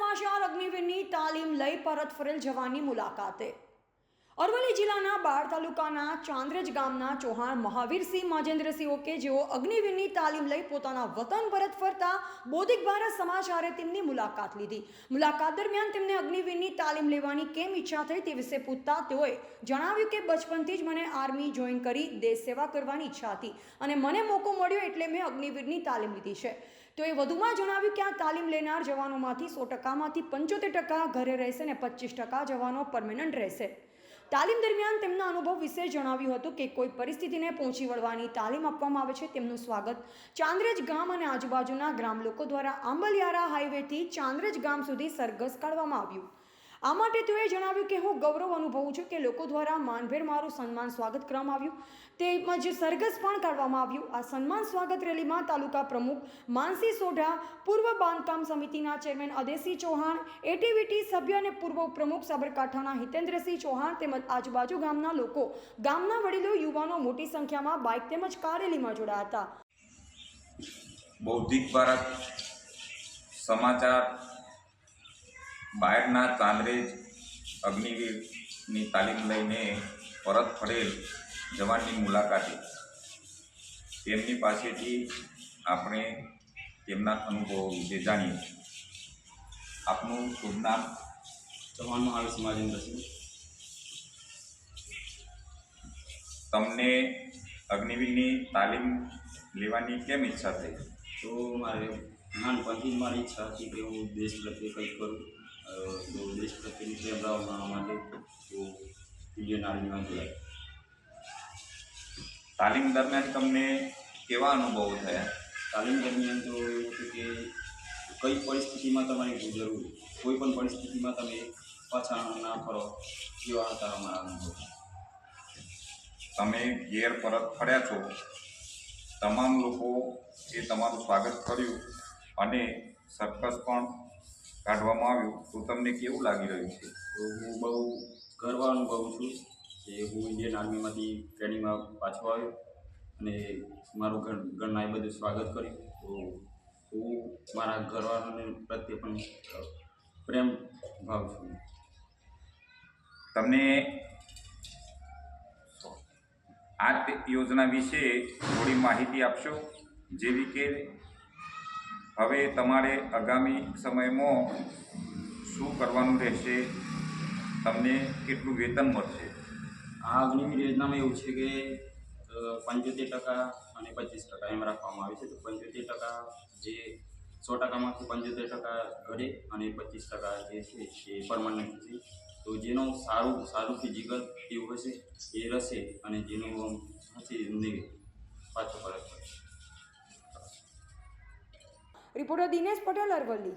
સમાચાર અગ્નિવીરની તાલીમ લઈ પરત ફરેલ જવાનની મુલાકાતે. અરવલ્લી જિલ્લાના બાળ તાલુકાના ચાંદ્રજ ગામના ચૌહાણ મહાવીરસિંહ માજેન્દ્રસિંહ ઓકે જેઓ અગ્નિવીરની તાલીમ લઈ પોતાના વતન પરત ફરતા બૌદ્ધિક ભારત સમાચારે તેમની મુલાકાત લીધી. મુલાકાત દરમિયાન તેમને અગ્નિવીરની તાલીમ લેવાની કેમ ઈચ્છા થઈ તે વિશે પૂછતા તેઓએ જણાવ્યું કે બચપનથી જ મને આર્મી જોઈન કરી દેશ સેવા કરવાની ઈચ્છા હતી અને મને મોકો મળ્યો એટલે મેં અગ્નિવીરની તાલીમ લીધી છે. તેઓએ વધુમાં જણાવ્યું કે આ તાલીમ લેનાર જવાનોમાંથી સો ટકામાંથી પંચોતેર ટકા ઘરે રહેશે અને પચીસ ટકા જવાનો પરમેનન્ટ રહેશે. તાલીમ દરમિયાન તેમના અનુભવ વિશે જણાવ્યું હતું કે કોઈ પરિસ્થિતિને પહોંચી વળવાની તાલીમ આપવામાં આવે છે તેમનું સ્વાગત ચાંદ્રજ ગામ અને આજુબાજુના ગ્રામ લોકો દ્વારા આંબલિયારા હાઈવેથી ચાંદ્રજ ગામ સુધી સરઘસ કાઢવામાં આવ્યું. આ માટે તેઓએ જણાવ્યું કે હું ગૌરવ અનુભવું છું કે લોકો દ્વારા માનભેર મારું સન્માન સ્વાગત કરવામાં આવ્યું. તેમજ સરઘસ પણ કાઢવામાં આવ્યું. આ સન્માન સ્વાગત રેલીમાં તાલુકા પ્રમુખ માનસી સોઢા, પૂર્વ બાંધકામ સમિતિના ચેરમેન અદેસિંહ ચૌહાણ એટીવીટી સભ્ય અને પૂર્વ પ્રમુખ સાબરકાંઠાના હિતેન્દ્રસિંહ ચૌહાણ તેમજ આજુબાજુ ગામના લોકો. ગામના વડીલો, યુવાનો મોટી સંખ્યામાં બાઇક તેમજ કાર રેલીમાં જોડાયા હતા. બૌદ્ધિક ભારત સમાચાર બહારના ચાંદ્રેજ અગ્નિવીરની તાલીમ લઈને પરત ફરેલ જવાનની મુલાકાતે. તેમની પાસેથી આપણે તેમના અનુભવો વિશે જાણીએ. આપનું શુભ નામ? ચૌહાણ મહાવીર સમાજેન્દ્રસિંહ તમને અગ્નિવીરની તાલીમ લેવાની કેમ ઈચ્છા થઈ? તો મારે નાનપણથી મારી ઈચ્છા હતી કે હું દેશ પ્રત્યે કંઈક કરું. તો દેશ પ્રત્યેની પ્રેમ લાવવા માટે તો ઇન્ડિયન આર્મીમાં જોડાય તાલીમ દરમિયાન તમને કેવા અનુભવો થયા? તાલીમ દરમિયાન તો એવું હતું કે કઈ પરિસ્થિતિમાં તમારે ગુજરવું કોઈ પણ પરિસ્થિતિમાં તમે પાછા ના ફરો એવા હતા અમારા અનુભવ. તમે ઘેર પરત ફર્યા છો. તમામ લોકો એ તમારું સ્વાગત કર્યું અને સર્કસ પણ કાઢવામાં આવ્યું તો તમને કેવું લાગી રહ્યું છે? તો હું બહુ ગર્વ અનુભવું છું કે હું ઇન્ડિયન આર્મીમાંથી ટ્રેનિંગમાં પાછો આવ્યો અને મારું ઘરનાએ બધું સ્વાગત કર્યું. તો હું મારા ઘરવાળાને પ્રત્યે પણ પ્રેમ ભાવ છું. તમને આ યોજના વિશે થોડી માહિતી આપશો? જેવી કે હવે તમારે આગામી સમયમાં શું કરવાનું રહેશે? તમને કેટલું વેતન મળશે? આ અગ્નિવીર યોજનામાં એવું છે કે પંચોતેર ટકા અને પચીસ ટકા એમ રાખવામાં આવે છે. તો પંચોતેર ટકા જે સો ટકામાંથી પંચોતેર ટકા ઘરે અને પચીસ ટકા જે છે, એ પરમાનન્ટ છે. તો જેનો સારું સારું ફિઝિકલ એવું હશે, એ રહેશે અને જેનું હશે એમને પાછો ફરક રિપોર્ટર દિનેશ પટેલ અરવલ્લી